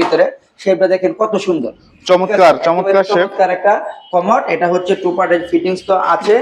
ভিতরে শেপটা দেখেন কত সুন্দর। চমৎকার চমৎকার শেপ। চমৎকার একটা কমোড এটা হচ্ছে টু পার্টের ফিটিংস তো আছে।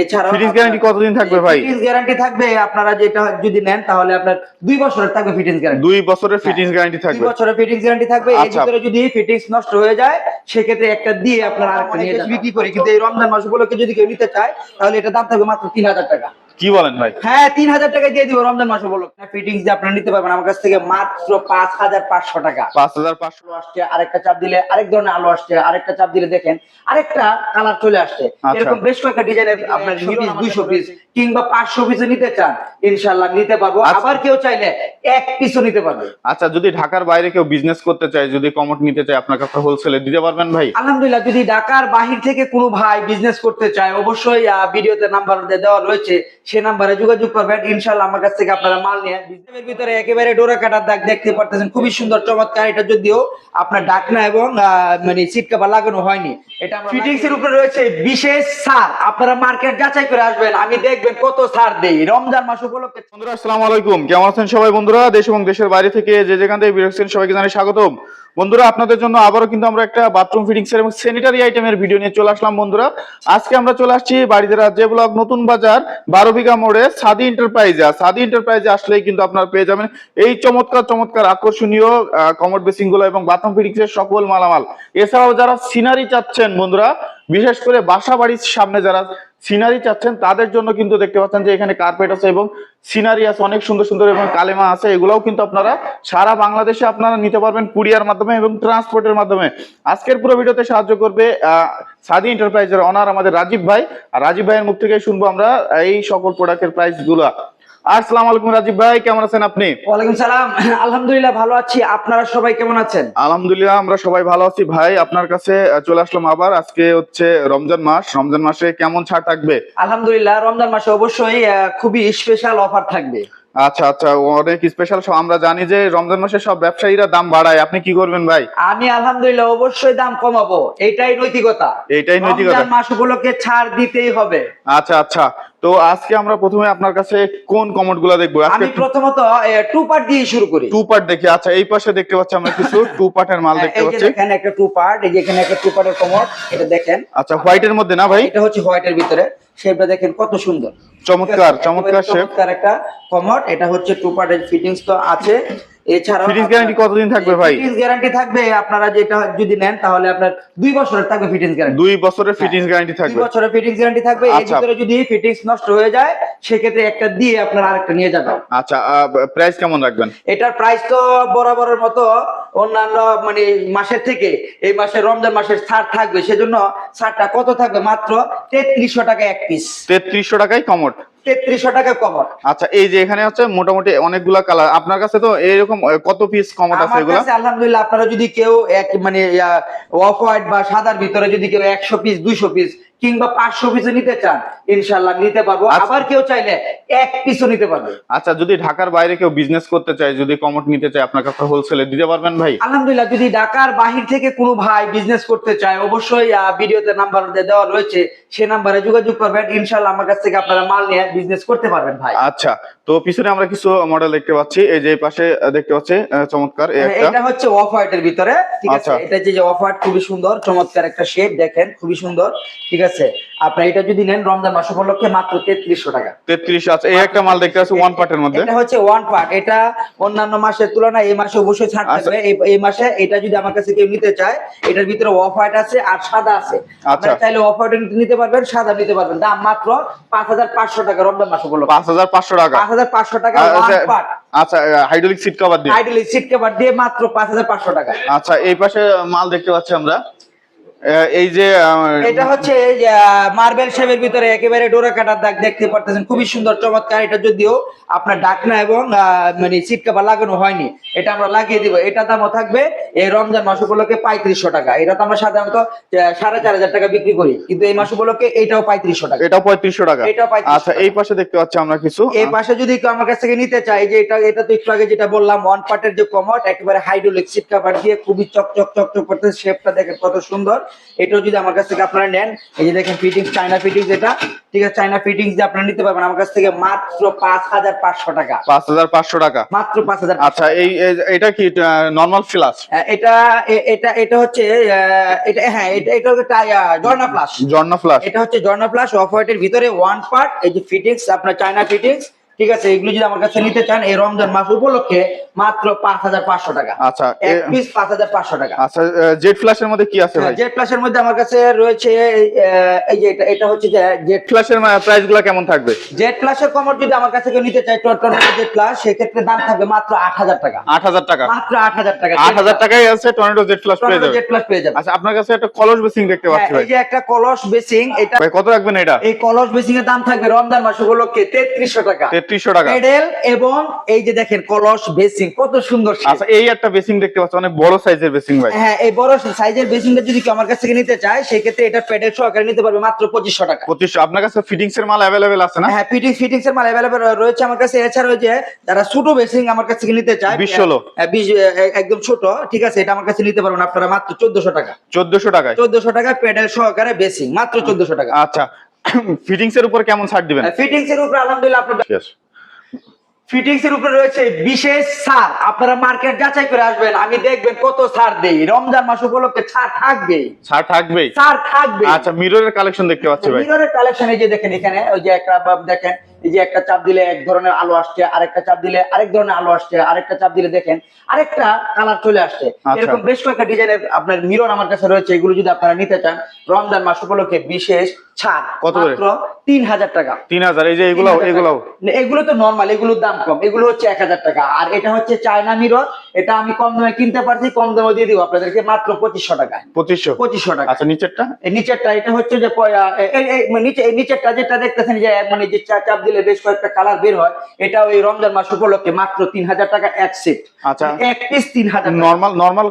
এছাড়াও ফিটিংস গ্যারান্টি কতদিন থাকবে ভাই? ফিটিংস গ্যারান্টি থাকবে আপনারা যেটা যদি নেন তাহলে আপনার দুই বছরের থাকবে ফিটিংস গ্যারান্টি দুই বছরের ফিটিংস গ্যারান্টি দুই থাকবে। বছরের ফিটিংস গ্যারান্টি থাকবে। এর আচ্ছা। ভিতরে যদি ফিটিংস নষ্ট হয়ে যায় সেক্ষেত্রে একটা দিয়ে আপনারা আরেকটা নিয়ে যাবেন। বিক্রি করি কিন্তু এই রমজান মাস উপলক্ষে যদি কেউ নিতে চায় তাহলে এটা দাম থাকবে মাত্র তিন হাজার টাকা। কি বলেন ভাই? হ্যাঁ তিন হাজার টাকা দিয়ে দিব রমজান মাস উপলক্ষে। ফিটিংস দিয়ে আপনারা নিতে পারবেন। আমার কাছ থেকে মাত্র পাঁচ হাজার পাঁচশো টাকা। পাঁচ হাজার পাঁচশো। আসছে আরেকটা চাপ দিলে আরেক ধরনের আলু আসছে আরেকটা চাপ দিলে দেখেন আরেকটা কালার চলে আসছে। আচ্ছা। এরকম বেশ কয়েকটা ডিজাইনের আপনার পিস দুইশো পিস কিংবা পাঁচশো পিসও নিতে চান ইনশাল্লাহ নিতে পারব। আচ্ছা। আবার কেউ চাইলে এক পিসও নিতে পারবে। আচ্ছা যদি ঢাকার বাইরে কেউ বিজনেস করতে চায় যদি কমট নিতে চায় আপনার কাছে হোলসেলে দিতে পারবেন ভাই? আলহামদুলিল্লাহ যদি ঢাকার বাহির থেকে কোনো ভাই বিজনেস করতে চায় অবশ্যই ভিডিওতে নাম্বার দেওয়া রয়েছে। সে নাম্বারে যোগাযোগ করবেন। ইনশাল্লাহ আমার কাছ থেকে আপনারা মাল নিয়ে বিজনেসের ভিতরে একেবারে ডোরা কাটার দাগ দেখতে পারতেছেন। খুবই সুন্দর চমৎকার। এটা যদিও আপনার ডাকনা এবং মানে সিট কাভার লাগানো হয়নি। এটা ফিটিংস এর উপরে রয়েছে বিশেষ ছাড়। আপনারা মার্কেট যাচাই করে আসবেন। আমি দেখবেন কত ছাড় দেই। রমজান মাস উপলক্ষে বন্ধুরা আসসালামু আলাইকুম। কেমন আছেন সবাই বন্ধুরা? দেশ এবং দেশের বাইরে থেকে যে যেখান থেকে বিরক্তেন সবাইকে জানাই স্বাগতম। বন্ধুরা, আপনাদের জন্য আবারও কিন্তু আমরা একটা বাথরুম ফিটিংস এবং স্যানিটারি আইটেমের ভিডিও নিয়ে চলে আসলাম বন্ধুরা। আজকে আমরা চলে আসছি বাড়িতে রাজ্যে ব্লক নতুন বাজার, বারো বিঘা মোড়ে সাদি এন্টারপ্রাইজে সাদি এন্টারপ্রাইজে আসলেই কিন্তু আপনারা পেয়ে যাবেন এই চমৎকার চমৎকার, আকর্ষণীয় কমোড বেসিংগুলো এবং বাথরুম ফিটিংস এর সকল মালামাল। এছাড়াও যারা সিনারি চাচ্ছেন বন্ধুরা বিশেষ করে বাসা বাড়ির সামনে যারা সিনারি চাচ্ছেন, তাদের জন্য কিন্তু দেখতে পাচ্ছেন যে এখানে কার্পেট আছে এবং সিনারি আছে, অনেক সুন্দর সুন্দর এবং কালেমা আছে। এগুলাও কিন্তু আপনারা সারা বাংলাদেশে আপনারা নিতে পারবেন কুরিয়ার মাধ্যমে এবং ট্রান্সপোর্টের মাধ্যমে। আজকের পুরো ভিডিওতে সাহায্য করবে সাদি এন্টারপ্রাইজের অনার আমাদের রাজীব ভাই। আর রাজীব ভাইয়ের মুখ থেকে শুনব আমরা এই সকল প্রোডাক্টের প্রাইসগুলা। আসসালামু আলাইকুম রাজীব ভাই কেমন আছেন আপনি? ওয়ালাইকুম সালাম। আলহামদুলিল্লাহ ভালো আছি। আপনারা সবাই কেমন আছেন? আলহামদুলিল্লাহ আমরা সবাই ভালো আছি ভাই। আপনার কাছে চলে আসলাম আবার। আজকে হচ্ছে রমজান মাস। রমজান মাসে কেমন ছাড় থাকবে? আলহামদুলিল্লাহ রমজান মাসে অবশ্যই খুবই স্পেশাল অফার থাকবে। আচ্ছা আচ্ছা অনেক স্পেশাল আমরা জানি যে রমজান মাসে সব ব্যবসায়ীরা দাম বাড়ায়। আপনি কি করবেন ভাই? আমি আলহামদুলিল্লাহ অবশ্যই দাম কমাবো। এটাই নৈতিকতা। এইটাই নৈতিকতা। মাস উপলক্ষে ছাড় দিতেই হবে। আচ্ছা আচ্ছা। তো আজকে আমরা প্রথমে আপনার কাছে কোন কমেন্টগুলা দেখব? আমি প্রথমত টু পার্ট দিয়ে শুরু করি। টু পার্ট দেখি। আচ্ছা এই পাশে দেখতে পাচ্ছি আমরা কিছু টু পার্ট পার্টের মাল দেখতে পাচ্ছি। দেখেন একটা টু পার্ট এই যে এখানে একটা টু পার্টের কমর এটা দেখেন। আচ্ছা হোয়াইটের মধ্যে না ভাই? এটা হচ্ছে হোয়াইটের ভিতরে। শেপটা দেখেন কত সুন্দর। চমৎকার চমৎকার শেপ চমৎকার একটা কমর এটা হচ্ছে টু পার্টের ফিটিংস তো আছে। এছাড়াও ফিটিংস গ্যারান্টি কতদিন থাকবে ভাই? ফিটিংস গ্যারান্টি থাকবে আপনারা যেটা যদি নেন তাহলে আপনার বছরের থাকবে ফিটিংস গ্যারান্টি দুই বছরের ফিটিংস গ্যারান্টি দুই থাকবে। বছরের ফিটিংস গ্যারান্টি থাকবে এর আচ্ছা। ভিতরে যদি ফিটিংস নষ্ট হয়ে যায় সেক্ষেত্রে একটা দিয়ে আপনারা আরেকটা নিয়ে যাবেন। আচ্ছা প্রাইস কেমন রাখবেন? এটার প্রাইস তো বরাবরের মতো অন্যান্য মানে মাসের থেকে এই মাসে রমজান মাসের ছাড় থাকবে সেজন্য ছাড়টা কত থাকবে? মাত্র তেত্রিশশো টাকা এক পিস তেত্রিশশো টাকায় কমট। তেত্রিশশো টাকা কভার। আচ্ছা এই যে এখানে হচ্ছে মোটামুটি অনেকগুলা কালার আপনার কাছে তো এরকম কত পিস কমট আছে আলহামদুলিল্লাহ আপনারা যদি কেউ এক মানে অফ হোয়াইট বা সাদার ভিতরে যদি কেউ একশো পিস দুইশো পিস কিংবা পাঁচশো পিস নিতে চান ইনশাল্লাহ নিতে পারব। আচ্ছা। আবার কেউ চাইলে এক পিসও নিতে পারবে। আচ্ছা যদি ঢাকার বাইরে কেউ বিজনেস করতে চায় যদি কমট নিতে চায় আপনার কাছে হোলসেলে দিতে পারবেন ভাই? আলহামদুলিল্লাহ যদি ঢাকার বাহির থেকে কোনো ভাই বিজনেস করতে চায় অবশ্যই ভিডিওতে নাম্বার দেওয়া রয়েছে। সে নাম্বারে যোগাযোগ করবেন। ইনশাল্লাহ আমার কাছ থেকে আপনারা মাল নিয়ে বিজনেস করতে পারবেন ভাই। আচ্ছা তো পিছনে আমরা কিছু মডেল দেখতে পাচ্ছি। এই যে পাশে দেখতে পাচ্ছি চমৎকার এটা হচ্ছে অফ হোয়াইটের ভিতরে ঠিক আছে? আচ্ছা। এটা যে অফ হোয়াইট খুবই সুন্দর চমৎকার একটা শেড দেখেন খুবই সুন্দর ঠিক আছে? আপনার এটা যদি নেন রমজান মাস উপলক্ষে মাত্র তেত্রিশশো টাকা। আছে এই একটা মাল দেখতে ওয়ান পার্টের মধ্যে। এটা হচ্ছে ওয়ান পার্ট এটা অন্যান্য মাসের তুলনায় এই মাসে অবশ্যই ছাড় আচ্ছা। থাকবে। এই- মাসে এটা যদি আমার কাছে কেউ নিতে চায় এটার ভিতরে অফ হোয়াইট আছে আর সাদা আছে। আপনারা আচ্ছা। চাইলে অফ হোয়াইট নিতে পারবেন সাদা নিতে পারবেন। দাম মাত্র পাঁচ হাজার পাঁচশো টাকা রমজান মাস উপলক্ষে। পাঁচ হাজার পাঁচশো টাকা। পাঁচ হাজার পাঁচশো টাকা আচ্ছা, ওয়ান পার্ট আচ্ছা হাইড্রোলিক সিট কভার দিয়ে। আইডলি সিট কভার দিয়ে মাত্র পাঁচ হাজার পাঁচশো টাকা। আচ্ছা এই পাশে মাল দেখতে পাচ্ছি আমরা। এই যে এটা হচ্ছে মার্বেল শেপের ভিতরে একেবারে ডোরা কাটার দাগ দেখতে পারতেছেন। খুবই সুন্দর, চমৎকার। এটা যদিও আপনার ডাকনা এবং মানে সিট কাভার লাগানো হয়নি। এটা আমরা লাগিয়ে দিব। এটা দামও থাকবে এই রমজান মাস উপলক্ষে পঁয়ত্রিশশো টাকা। এটা তো আমরা সাধারণত সাড়ে চার হাজার টাকা বিক্রি করি। কিন্তু এই মাস উপলক্ষে এটাও পঁয়ত্রিশশো টাকা। এটাও পঁয়ত্রিশশো টাকা। এটাও 3500 আচ্ছা এই পাশে দেখতে পাচ্ছি আমরা কিছু। এই পাশে যদি কেউ আমার কাছ থেকে নিতে চাই যে এটা এটা তো একটু আগে যেটা বললাম ওয়ান পার্টের যে কমট একেবারে হাইড্রোলিক সিট কাভার দিয়ে খুবই চকচক চকচক করতে শেপটা দেখেন কত সুন্দর। এটাও যদি আমার কাছ থেকে আপনারা নেন এই যে দেখেন ফিটিংস চায়না ফিটিংস এটা ঠিক আছে চায়না ফিটিংস যে আপনারা নিতে পারবেন। আমার কাছ থেকে মাত্র পাঁচ হাজার পাঁচশো টাকা। পাঁচ হাজার পাঁচশো টাকা। মাত্র পাঁচ হাজার আচ্ছা এই এটা কি নর্মাল ফ্লাস এটা এটা এটা হচ্ছে এটা হ্যাঁ এটা এটা হচ্ছে জর্না প্লাস জর্না ফ্লাস এটা হচ্ছে জর্না প্লাস অফ হোয়াইটের ভিতরে ওয়ান পার্ট এই যে ফিটিংস আপনার চায়না ফিটিংস ঠিক আছে এগুলো যদি আমার কাছে নিতে চান এই রমজান মাস উপলক্ষে মাত্র পাঁচ হাজার পাঁচশো টাকা। আচ্ছা এক পিস পাঁচ হাজার পাঁচশো টাকা। আচ্ছা জেড ফ্ল্যাশের মধ্যে কি আছে ভাই? জেড প্লাসের মধ্যে আমার কাছে রয়েছে এই যে এটা এটা হচ্ছে যে জেড ফ্ল্যাশের প্রাইসগুলা কেমন থাকবে? জেড প্লাসের কমর যদি আমার কাছে কেউ নিতে চায় টর্নেডো জেড প্লাস সেক্ষেত্রে দাম থাকবে মাত্র আট হাজার টাকা। আট হাজার টাকা? মাত্র আট হাজার টাকা আট হাজার টাকায় আছে টর্নেডো জেড ফ্ল্যাশ পেয়ে যাবে। জেড প্লাস পেয়ে যাবে। আচ্ছা আপনার কাছে একটা কলস বেসিং দেখতে হ্যাঁ, পাচ্ছি ভাই। এই যে একটা কলস বেসিং এটা ভাই কত রাখবেন এটা? এই কলস বেসিং এর দাম থাকবে রমজান মাস উপলক্ষে তেত্রিশশো টাকা। তেত্রিশশো টাকা। পেডেল এবং এই যে দেখেন কলস বেসিং কত সুন্দর আচ্ছা এই একটা বেসিং দেখতে পাচ্ছি অনেক বড় সাইজের বেসিং ভাই। হ্যাঁ এই বড় সাইজের বেসিংটা যদি কেউ আমার কাছ থেকে নিতে চায় সেক্ষেত্রে এটা পেডেল সহকারে নিতে পারবে মাত্র পঁচিশশো টাকা। পঁচিশশো আপনার কাছে ফিটিংস এর মাল অ্যাভেলেবেল আছে না? হ্যাঁ ফিটিংস ফিটিংস এর মাল অ্যাভেলেবল রয়েছে আমার কাছে। এছাড়া যে যারা ছোট বেসিং আমার কাছ থেকে নিতে চায় 20 ষোলো। হ্যাঁ, 20, এ- একদম ছোট ঠিক আছে এটা আমার কাছে নিতে পারবেন আপনারা মাত্র চোদ্দশো টাকা। চোদ্দশো টাকায়? চোদ্দশো টাকা পেডেল সহকারে বেসিং মাত্র চোদ্দশো টাকা। আচ্ছা ফিটিংস এর উপর কেমন ছাড় দিবেন? ফিটিংস এর উপর আলহামদুলিল্লাহ আপনার। ফিটিংস এর উপরে রয়েছে বিশেষ ছাড়। আপনারা মার্কেট যাচাই করে আসবেন আমি দেখবেন কত ছাড় দেই। রমজান মাস উপলক্ষে ছাড় থাকবে ছাড় থাকবে ছাড় থাকবে আচ্ছা মিররের কালেকশন দেখতে পাচ্ছি ভাই। মিররের কালেকশন এই যে দেখেন এখানে ওই যে একটা দেখেন এই যে একটা চাপ দিলে এক ধরনের আলো আসছে আরেকটা চাপ দিলে আরেক ধরনের আলো আসছে আরেকটা চাপ দিলে দেখেন আরেকটা কালার চলে আসছে। আচ্ছা। এরকম বেশ কয়েকটা ডিজাইনের আপনার মিরন আমার কাছে রয়েছে এগুলো যদি আপনারা নিতে চান রমজান মাস উপলক্ষে বিশেষ ছাড় কত মাত্র তিন হাজার টাকা। তিন হাজার এই যে এগুলো এগুলো এগুলো তো নর্মাল এগুলোর দাম কম এগুলো হচ্ছে এক হাজার টাকা। আর এটা হচ্ছে চায়না মিরর এটা আমি কম দামে কিনতে পারছি কম দামে দিয়ে দিব আপনাদেরকে মাত্র পঁচিশশো টাকায়। পঁচিশশো? পঁচিশশো টাকা আচ্ছা নিচেরটা? এই নিচেরটা এটা হচ্ছে যে মানে নিচে এই নিচেরটা যেটা দেখতেছেন যে মানে যে চা- চাপ দিলে বেশ কয়েকটা কালার বের হয় এটা ওই রমজান মাস উপলক্ষে মাত্র তিন হাজার টাকা এক সেট। আচ্ছা। এক পিস তিন হাজার টাকা। নর্মাল নর্মাল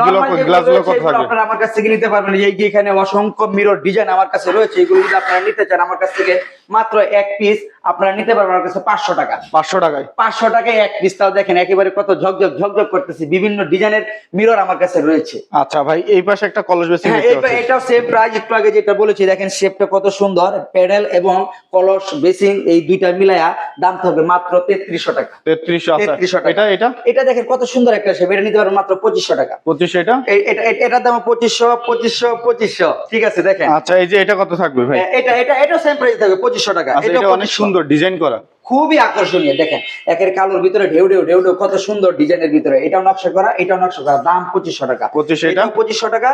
Normal যেগুলো গ্লাসগুলো রয়েছে, কত থাকবে? আপনারা আমার কাছ থেকে নিতে পারবেন। এই যে এখানে অসংখ্য মিরর ডিজাইন আমার কাছে রয়েছে এগুলো যদি আপনারা নিতে চান আমার কাছ থেকে মাত্র এক পিস আপনারা নিতে পারবেন আমার কাছে পাঁচশো টাকা। পাঁচশো টাকায়। পাঁচশো টাকায় এক পিস তাও দেখেন একেবারে কত ঝকঝক ঝকঝক করতেছে। বিভিন্ন ডিজাইনের মিরর আমার কাছে রয়েছে। আচ্ছা ভাই এই পাশে একটা কলস বেসিং হ্যাঁ এটাও সেম প্রাইস একটু আগে যেটা বলেছি দেখেন শেপটা কত সুন্দর। প্যাডেল এবং কলস বেসিং এই দুইটা মিলায়া দাম থাকবে মাত্র তেত্রিশশো টাকা। তেত্রিশশো আচ্ছা। 3300 টাকা। এটা এটা? এটা দেখেন কত সুন্দর একটা শেপ এটা নিতে পারবেন মাত্র পঁচিশশো টাকা। পঁচিশশো এটা? এটা এটা- এটার দাম পঁচিশশো পঁচিশশো পঁচিশশো। ঠিক আছে দেখেন। আচ্ছা এই যে এটা কত থাকবে ভাই? এটা এটা এটা সেম প্রাইস থাকবে পঁচিশশো টাকা। আচ্ছা এটা অনেক সুন্দর। ডিজাইন করা খুবই আকর্ষণীয়। দেখেন একের কালোর ভিতরে ঢেউ ঢেউ ঢেউ ঢেউ কত সুন্দর ডিজাইনের ভিতরে। এটাও নকশা করা এটাও নকশা করা দাম পঁচিশশো টাকা। 2500 এটাও পঁচিশশো টাকা।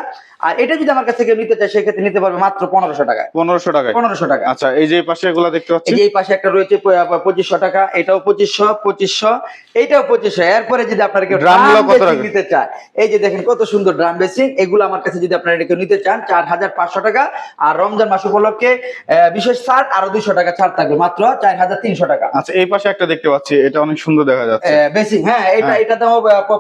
আর এটা যদি আমার কাছ থেকে নিতে চায় সেক্ষেত্রে নিতে পারবে মাত্র পনেরোশো টাকা। পনেরোশো টাকায় পনেরোশো টাকা। আচ্ছা এই যে পাশে এগুলা দেখতে পাচ্ছি? এই পাশে একটা রয়েছে পঁচিশশো টাকা এটাও পঁচিশশো পঁচিশশো এইটাও পঁচিশশো। এরপরে যদি আপনারা কেউ basing নিতে চায় এই যে দেখেন কত সুন্দর ড্রাম বেসিং এগুলো আমার কাছে যদি আপনারা কেউ নিতে চান চার হাজার পাঁচশো টাকা। আর রমজান মাস উপলক্ষে বিশেষ ছাড় আরও দুইশো টাকা ছাড় থাকবে মাত্র চার হাজার তিনশো টাকা। আচ্ছা এই পাশে একটা দেখতে পাচ্ছি এটা অনেক সুন্দর দেখা যাচ্ছে। বেসিং হ্যাঁ এটা হ্যাঁ। এটা দাম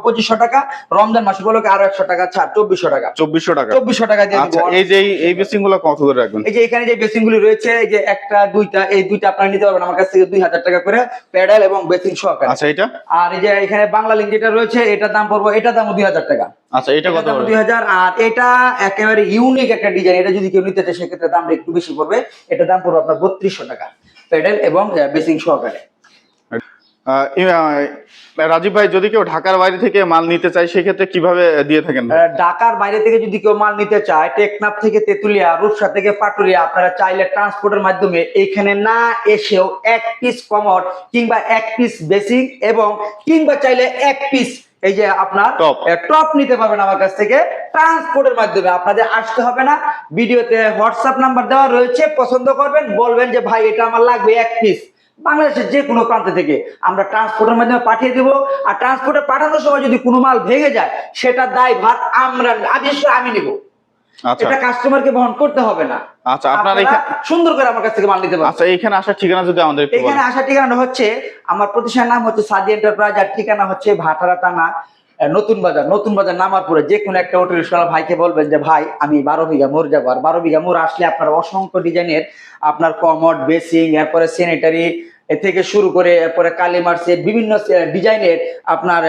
পঁচিশশো টাকা রমজান মাস উপলক্ষে আরও একশো টাকা ছাড় চব্বিশশো টাকা। চব্বিশশো টাকা। চব্বিশশো টাকা দিয়ে আচ্ছা এই যে এই- বেসিংগুলো কত করে রাখবেন? এই যে এখানে যে বেসিং গুলি রয়েছে এই যে একটা দুইটা এই দুইটা আপনারা নিতে পারবেন আমার কাছ থেকে দুই হাজার টাকা করে প্যাডেল এবং বেসিং সহকারে। আচ্ছা এটা? আর এই যে এখানে বাংলা লিঙ্ক যেটা রয়েছে এটার দাম পড়ব এটার দাম দুই হাজার টাকা। আচ্ছা এটা কত দাম দুই হাজার আর এটা একেবারে ইউনিক একটা ডিজাইন এটা যদি কেউ নিতে চায় সেক্ষেত্রে দামটা একটু বেশি পড়বে এটা দাম পড়বে আপনার বত্রিশশো টাকা। প্যাডেল এবং বেসিং সহকারে। রাজীব ভাই যদি কেউ ঢাকার বাইরে থেকে মাল নিতে চায় সেক্ষেত্রে কীভাবে দিয়ে থাকেন? ঢাকার বাইরে থেকে যদি কেউ মাল নিতে চায় টেকনাফ থেকে তেতুলিয়া রূপসা থেকে পাটুরিয়া আপনারা চাইলে ট্রান্সপোর্টের মাধ্যমে এখানে না এসেও এক পিস কমর কিংবা এক পিস বেসিক এবং কিংবা চাইলে এক পিস এই যে আপনার. টপ নিতে পারবেন আমার কাছ থেকে ট্রান্সপোর্টের মাধ্যমে। আপনাদের আসতে হবে না। ভিডিওতে হোয়াটসঅ্যাপ নাম্বার দেওয়া রয়েছে পছন্দ করবেন বলবেন যে ভাই এটা আমার লাগবে এক পিস বাংলাদেশের যে কোনো প্রান্ত থেকে আমরা ট্রান্সপোর্টের মাধ্যমে পাঠিয়ে দেবো। আর ট্রান্সপোর্টে পাঠানোর সময় যদি কোনো মাল ভেঙে যায় সেটা দায় ভার আমরা বিশেষ আমি নিব। এটা কাস্টমারকে বহন করতে হবে না। আচ্ছা আপনারা এখানে সুন্দর করে আমার কাছ থেকে মাল নিতে পারবেন। আচ্ছা এইখানে আসার ঠিকানা যদি আমাদের এখানে আসার ঠিকানা হচ্ছে আমার প্রতিষ্ঠানের নাম হচ্ছে সাদি এন্টারপ্রাইজ আর ঠিকানা হচ্ছে ভাটারা থানা নতুন বাজার নতুন বাজার নামার পরে যে কোনো একটা অটো রিক্সাওয়ালা ভাইকে বলবেন যে ভাই আমি বারো বিঘা মোর যাব। আর বারো বিঘা মোর আসলে আপনার অসংখ্য ডিজাইনের আপনার কমোড বেসিং এরপরে স্যানিটারি থেকে শুরু করে এরপরে কালিমার সেট বিভিন্ন ডিজাইনের আপনার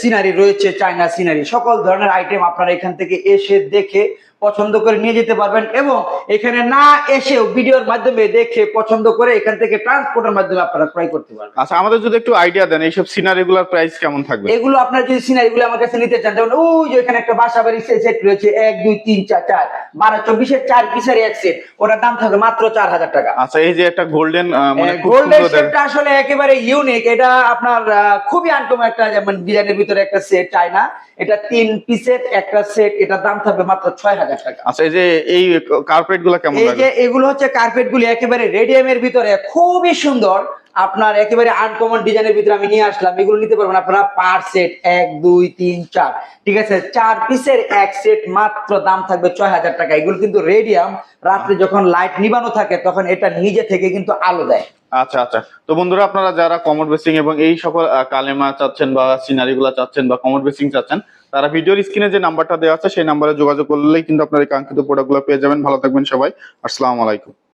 সিনারি রয়েছে চায়না সিনারি সকল ধরনের আইটেম আপনারা এখান থেকে এসে দেখে পছন্দ করে নিয়ে যেতে পারবেন এবং এখানে না এসেও ভিডিওর মাধ্যমে দেখে পছন্দ করে এখান থেকে ট্রান্সপোর্টের মাধ্যমে আপনারা ক্রয় করতে পারবেন। আচ্ছা আমাদের যদি একটু আইডিয়া দেন এইসব সিনারি গুলার প্রাইস কেমন থাকবে? এগুলো আপনার যদি সিনারি গুলো আমার কাছে নিতে চান যেমন ওই যে এখানে একটা বাসা বাড়ি সেট রয়েছে এক দুই তিন চার চার বারো চব্বিশের চার পিসের এক সেট ওটার দাম থাকবে মাত্র চার হাজার টাকা। আচ্ছা এই যে একটা গোল্ডেন মানে গোল্ডের সুন্দর সেটটা আসলে একেবারে ইউনিক এটা আপনার খুবই আনকমন একটা যেমন ডিজাইনের ভিতরে একটা সেট চায়না এটা তিন পিসের একটা সেট এটার দাম থাকবে মাত্র ছয় হাজার টাকা। আচ্ছা এই যে এই কার্পেটগুলা কেমন এই যে এগুলো হচ্ছে কার্পেট গুলি একেবারে রেডিয়ামের ভিতরে খুবই সুন্দর। আপনার একেবারে আনকমন ডিজাইনের ভিতরে আমি নিয়ে আসলাম। এগুলো নিতে পারবেন আপনারা পার সেট এক দুই তিন চার। ঠিক আছে? চার পিসের এক সেট মাত্র দাম থাকবে ছয় হাজার টাকা। এগুলো কিন্তু রেডিয়াম রাত্রে যখন লাইট নিবানো থাকে তখন এটা নিজে থেকে কিন্তু আলো দেয়। আচ্ছা আচ্ছা। তো বন্ধুরা আপনারা যারা কমোড বেসিং এবং এই সকল কালেমা চাচ্ছেন বা সিনারি গুলা চাচ্ছেন বা কমোড বেসিং চাচ্ছেন তারা ভিডিওর স্ক্রিনে যে নাম্বারটা দেওয়া আছে, সেই নাম্বারে যোগাযোগ করলেই কিন্তু আপনার এই কাঙ্ক্ষিত প্রোডাক্টগুলো পেয়ে যাবেন। ভালো থাকবেন সবাই। আসসালামু আলাইকুম।